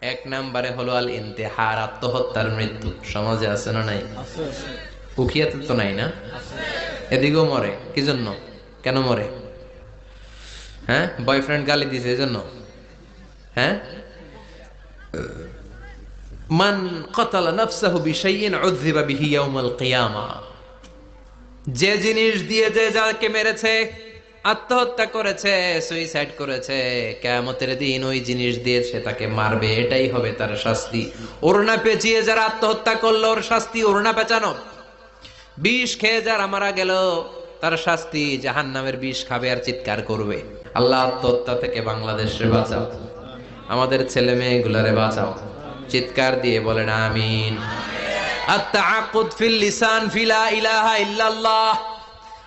এক নাম্বারে হলো আল ইন্তেহার আত্মহত্যার মৃত্যু। সমাজে আছে না নাই? উখিয়াতে তো নাই না? এদিকেও মরে। কি জন্য কেন মরে? হ্যাঁ? বয়ফ্রেন্ড গালি দিছে এই জন্য হ্যাঁ? মান কতালা নফসাহু বিশাইইন উযযিবা বিহি ইয়াউমাল কিয়ামা। যে জিনিস দিয়ে যে যাকে মেরেছে আত্মহত্যা করেছে সুইসাইড করেছে। কেয়ামতের দিন ওই জিনিস দিয়ে সে তাকে মারবে, এটাই হবে তার শাস্তি। ওড়না পেঁচিয়ে যারা আত্মহত্যা করল, ওর শাস্তি ওড়না পেঁচানো। বিষ খেয়ে যারা মারা গেল, তার শাস্তি জাহান নামের বিষ খাবে আর চিৎকার করবে। আল্লাহ আত্মহত্যা থেকে বাংলাদেশে বাঁচাও। আমাদের ছেলে মেয়েগুলারে বাঁচাও। চিৎকার দিয়ে বলেন, আমিন। আত্তাআকুদ ফিল লিসান ফিলা ইলাহা ইল্লাল্লাহ।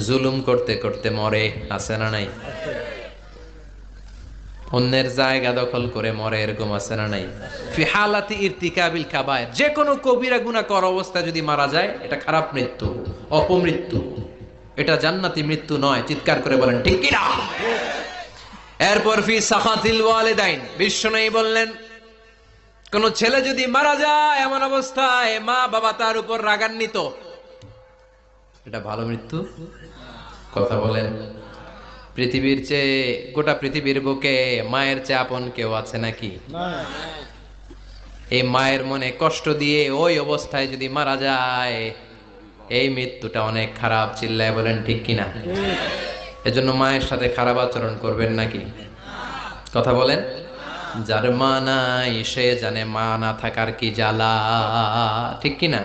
জুলুম করতে করতে মরে, আছে না নাই? অন্যের জায়গা দখল করে মরে, এরকম আছে না নাই? ফি হালাতি ইরতিকাবিল কাবায়ের। যে কোনো কবিরা গুনাহ কর অবস্থা যদি মারা যায়, এটা খারাপ মৃত্যু, অপমৃত্যু। এটা জান্নাতি মৃত্যু নয়, চিৎকার করে বলেন, ঠিক কি না? এরপর ফি সাখাতিল ওয়ালিদাইন। বিশ্বনবী বললেন, কোন ছেলে যদি মারা যায় এমন অবস্থায় মা বাবা তার উপর রাগান্বিত এটা ভালো মৃত্যু। কথা বলেন। পৃথিবীর চেয়ে, গোটা পৃথিবীর বুকে মায়ের চেয়ে আপন কেউ আছে নাকি? এই মায়ের মনে কষ্ট দিয়ে ওই অবস্থায় যদি মারা যায়, এই মৃত্যুটা অনেক খারাপ চিল্লায় বলেন ঠিক কিনা? এজন্য মায়ের সাথে খারাপ আচরণ করবেন নাকি? কথা বলেন। যার মা নাই, সে জানে মা না থাকার কি জ্বালা। ঠিক কিনা?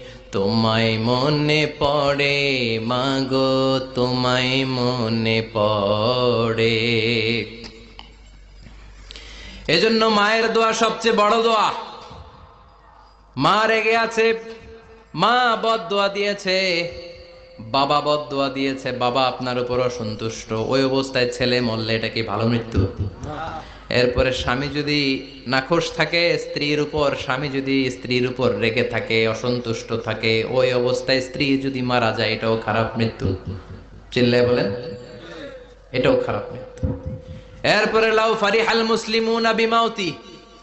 তোমায় মনে পড়ে, মাগো তোমায় মনে পড়ে। এজন্য মায়ের দোয়া সবচেয়ে বড় দোয়া। মা রেগে আছে, মা বদ দোয়া দিয়েছে। বাবা বদ দিয়েছে, বাবা আপনার উপর অসন্তুষ্ট। ওই অবস্থায় ছেলে মরলে এটা কি ভালো মৃত্যু? এরপরে স্বামী যদি নাখোশ থাকে, স্ত্রীর উপর, স্বামী যদি স্ত্রীর উপর রেগে থাকে, অসন্তুষ্ট থাকে, ওই অবস্থায় স্ত্রী যদি মারা যায়, এটাও খারাপ মৃত্যু। চিল্লায় বলেন? এটাও খারাপ মৃত্যু। এরপরে, লাউ ফারিহাল মুসলিমুন বিমাউতি।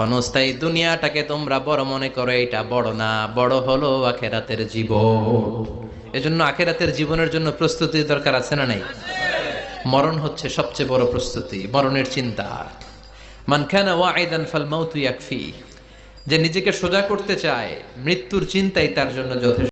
ক্ষণস্থায়ী দুনিয়াটাকে তোমরা বড় মনে করো এটা বড় না, বড় হলো আখেরাতের জীবন। এজন্য আখেরাতের জীবনের জন্য প্রস্তুতি দরকার আছে না নাই? মরণ হচ্ছে সবচেয়ে বড় প্রস্তুতি, মরণের চিন্তা। মানখানা ফাল যে নিজেকে সোজা করতে চায়, মৃত্যুর চিন্তাই তার জন্য যথেষ্ট।